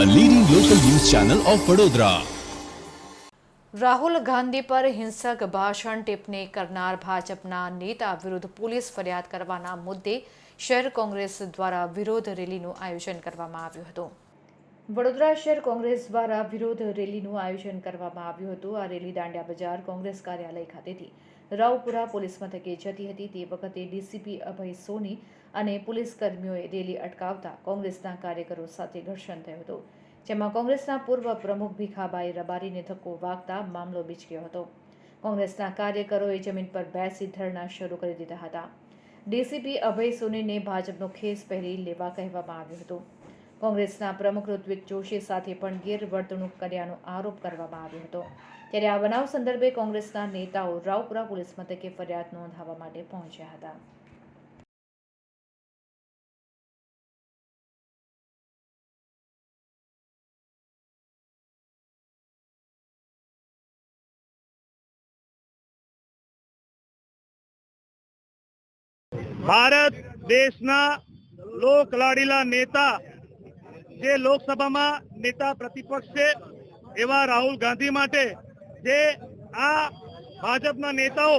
Channel of Vadodara Rahul Gandhi પર હિંસક ભાષણ ટિપ્પણી કરનાર ભાજપના નેતા વિરુદ્ધ પોલીસ ફરિયાદ કરવાના મુદ્દે શહેર કોંગ્રેસ દ્વારા વિરોધ રેલીનું આયોજન કરવામાં આવ્યું હતું. વડોદરા શહેર કોંગ્રેસ દ્વારા વિરોધ રેલીનું આયોજન કરવામાં આવ્યું હતું. આ રેલી દાંડિયા બજાર કોંગ્રેસ કાર્યાલય ખાતેથી રાવપુરા પોલીસ મથકે જતી હતી. તે વખતે ડીસીપી અભય સોની અને પોલીસ કર્મીઓએ રેલી અટકાવતા કોંગ્રેસના કાર્યકરો સાથે ઘર્ષણ થયું હતું, જેમાં કોંગ્રેસના પૂર્વ પ્રમુખ ભીખાભાઈ રબારીને ધક્કો વાગતા મામલો બીચક્યો હતો. કોંગ્રેસના કાર્યકરોએ જમીન પર બેસી ધરણા શરૂ કરી દીધા હતા. ડીસીપી અભય સોનીને ભાજપનો ખેસ પહેરી લેવા કહેવામાં આવ્યું હતું. કોંગ્રેસના પ્રમુખ ઋત્વિક જોશી સાથે પણ ગેરવર્તણૂક કર્યાનો આરોપ કરવામાં આવ્યો હતો. ત્યારે આ બનાવ સંદર્ભે કોંગ્રેસના નેતાઓ રાવપુરા પોલીસ મથકે ફરિયાદ નોંધાવવા માટે પહોંચ્યા હતા. ભારત દેશના લોક લાડીલા નેતા જે લોકસભામાં નેતા પ્રતિપક્ષ છે, એવા રાહુલ ગાંધી માટે જે આ ભાજપના નેતાઓ,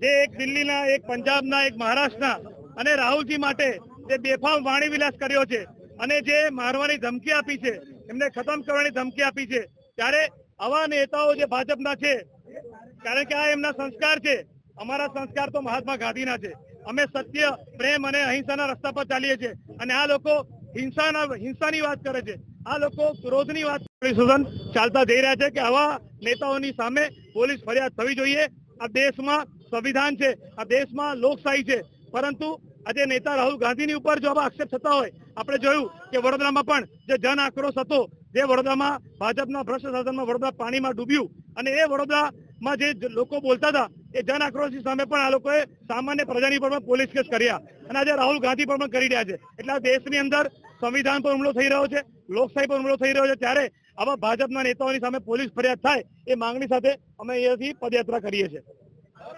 જે એક દિલ્હીના, એક પંજાબના, એક મહારાષ્ટ્રના અને રાહુલજી માટે જે બેફામ વાણીવિલાસ કર્યો છે અને જે મારવાની ધમકી આપી છે, એમને ખતમ કરવાની ધમકી આપી છે, ત્યારે આવા નેતાઓ જે ભાજપના છે, કારણ કે આ એમના સંસ્કાર છે, અમારા સંસ્કાર તો મહાત્મા ગાંધીના છે. અમે સત્ય, પ્રેમ અને અહિંસાના રસ્તા પર ચાલીએ છીએ. અને આ લોકો હિંસાના હિંસાની વાત કરે છે. આ લોકો ક્રોધની વાત સંશોધન ચાલતા જઈ રહ્યા છે કે આવા નેતાઓની સામે પોલીસ ફરિયાદ થવી જોઈએ. આ દેશમાં સંવિધાન છે, આ દેશમાં લોકશાહી છે. પરંતુ આજે નેતા રાહુલ ગાંધીની ઉપર જો આવા આક્ષેપ થતા હોય, આપણે જોયું કે વડોદરામાં પણ જે જન આક્રોશ હતો, જે વડોદરામાં ભાજપના ભ્રષ્ટ શાસનમાં વડોદરા પાણીમાં ડૂબ્યું અને એ વડોદરામાં જે લોકો બોલતા હતા એ જન આક્રોશની સામે પણ આ લોકોએ સામાન્ય પ્રજાની પર પણ પોલીસ કેસ કર્યા. અને આજે રાહુલ ગાંધી પર પણ કરી રહ્યા છે. એટલે દેશની અંદર સંવિધાન પર હુમલો થઈ રહ્યો છે, લોકશાહી પર હુમલો થઈ રહ્યો છે, ત્યારે આવા ભાજપના નેતાઓની સામે પોલીસ ફરિયાદ થાય એ માંગણી સાથે અમે અહીંયાથી પદયાત્રા કરીએ છીએ.